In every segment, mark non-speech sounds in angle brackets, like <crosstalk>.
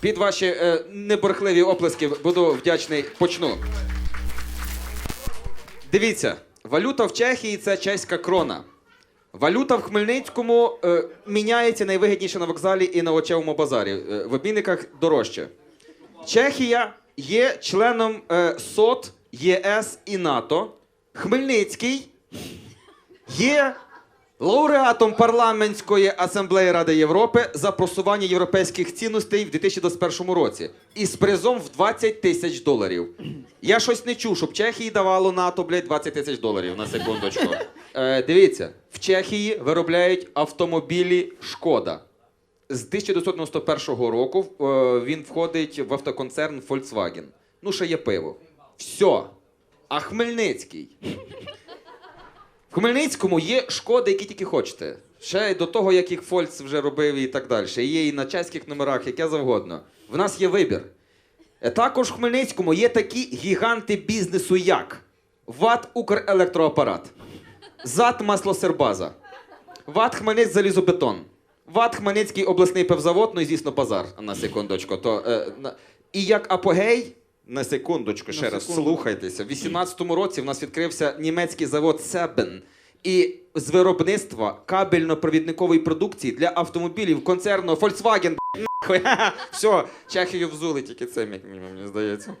Під ваші е, неборхливі оплески буду вдячний. Почну. Дивіться, валюта в Чехії це чеська крона. Валюта в Хмельницькому е, міняється найвигідніше на вокзалі і на очевому базарі. Е, в обмінниках дорожче. Чехія є членом е, СОТ, ЄС і НАТО. Хмельницький є лауреатом парламентської асамблеї Ради Європи за просування європейських цінностей в 2021 році із призом в 20 тисяч доларів. Я щось не чув, щоб Чехії давало НАТО, блядь, 20 тисяч доларів на секундочку. Е, дивіться, в Чехії виробляють автомобілі Шкода. З 1991 року е, він входить в автоконцерн Volkswagen. Ну, ще є пиво. Все. А Хмельницький. В Хмельницькому є шкоди, які тільки хочете. Ще до того, як їх Фольц вже робив і так далі. Є і на чеських номерах, яке завгодно. В нас є вибір. Е, Також в Хмельницькому є такі гіганти бізнесу, як ВАТ Укрелектроапарат, ЗАТ Маслосербаза, ВАТ Хмельницький залізобетон, ВАТ Хмельницький обласний певзавод, ну і звісно, базар на секундочку. То, е, на... І як апогей, на секундочку, ще раз слухайтеся. В 18-му році в нас відкрився німецький завод Себен. І з виробництва кабельно-провідникової продукції для автомобілів концерну Volkswagen. нахуй. <laughs> Все, Чехію взули тільки це, мені, мені здається.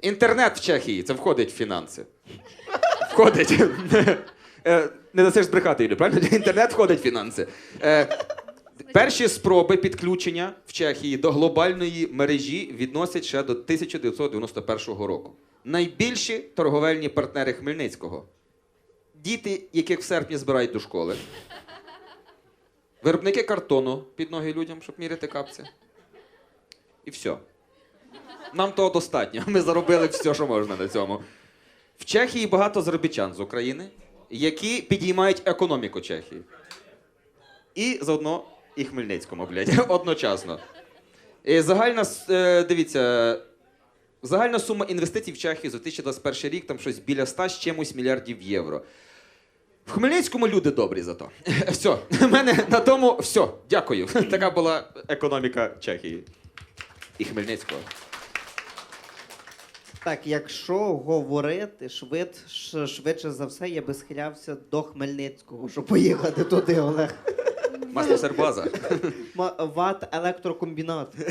Інтернет в Чехії це входить в фінанси. Входить. <laughs> Е, Не дасиш збрехати, Юлю, правильно? Інтернет входить в фінанси. Перші спроби підключення в Чехії до глобальної мережі відносять ще до 1991 року. Найбільші торговельні партнери Хмельницького. Діти, яких в серпні збирають до школи. Виробники картону під ноги людям, щоб міряти капці. І все. Нам того достатньо. Ми заробили все, що можна на цьому. В Чехії багато заробітчан з України, які підіймають економіку Чехії. І заодно і Хмельницькому, блядь, <laughs> одночасно. І загальна, е, дивіться, загальна сума інвестицій в Чехію за 2021 рік там щось біля 100 з чимось мільярдів євро. В Хмельницькому люди добрі зато. <laughs> Все, в мене на тому все. Дякую. <laughs> Така була економіка Чехії і Хмельницького. Так, якщо говорити швид, швидше за все, я би схилявся до Хмельницького, щоб поїхати туди, Олег. Масло сербаза. <laughs> Ма- Ват електрокомбінат. <laughs>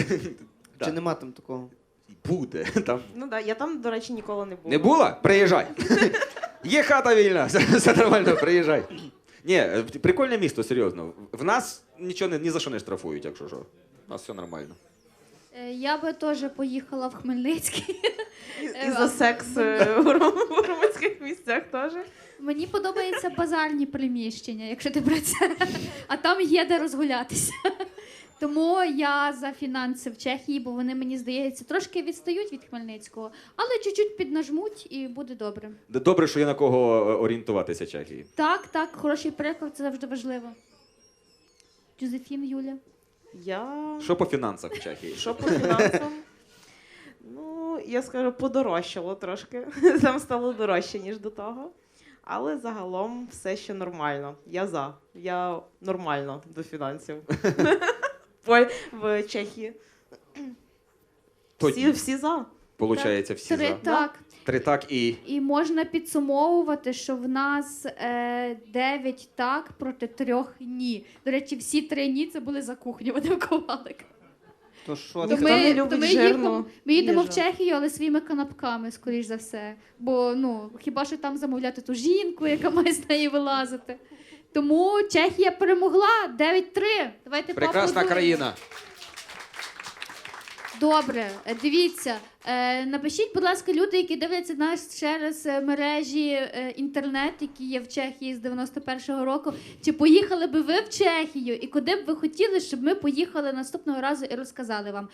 Да. Чи нема там такого? Буде. Там. Ну так, я там, до речі, ніколи не була. Не була? Приїжджай. <laughs> Є хата вільна, все, все нормально, приїжджай. Ні, прикольне місто, серйозно. В нас нічого не, ні за що не штрафують, якщо що. У нас все нормально. Е, Я би теж поїхала в Хмельницький. І, і за секс е, в в громадських місцях теж. Мені подобаються базарні приміщення, якщо ти про це. А там є де розгулятися. Тому я за фінанси в Чехії, бо вони, мені здається, трошки відстають від Хмельницького, але чуть-чуть піднажмуть і буде добре. Д- Добре, що є на кого е, орієнтуватися Чехії. Так, так, хороший приклад, це завжди важливо. Джозефін, Юля. Я Що по фінансах в Чехії? що по фінансам? Ну, я скажу, подорожчало трошки. <laughs> Там стало дорожче, ніж до того. Але загалом все ще нормально. Я за. Я нормально до фінансів. <laughs> В Чехії. Всі, всі за. Получається, всі Три за. так. Три так і. І можна підсумовувати, що в нас е, 9 так проти трьох ні. До речі, всі три ні це були за кухню, вони ковалик. То що То Ніхто ми, не любить то ми, жирну їхали, ми їдемо в їжу. Чехію, але своїми канапками, скоріш за все. Бо ну хіба що там замовляти ту жінку, яка має з неї вилазити. Тому Чехія перемогла 9-3. Давайте Прекрасна поаплодуємо. країна. Добре, дивіться. Е, напишіть, будь ласка, люди, які дивляться нас через е, мережі е, інтернет, які є в Чехії з 91-го року. Чи поїхали би ви в Чехію? І куди б ви хотіли, щоб ми поїхали наступного разу і розказали вам?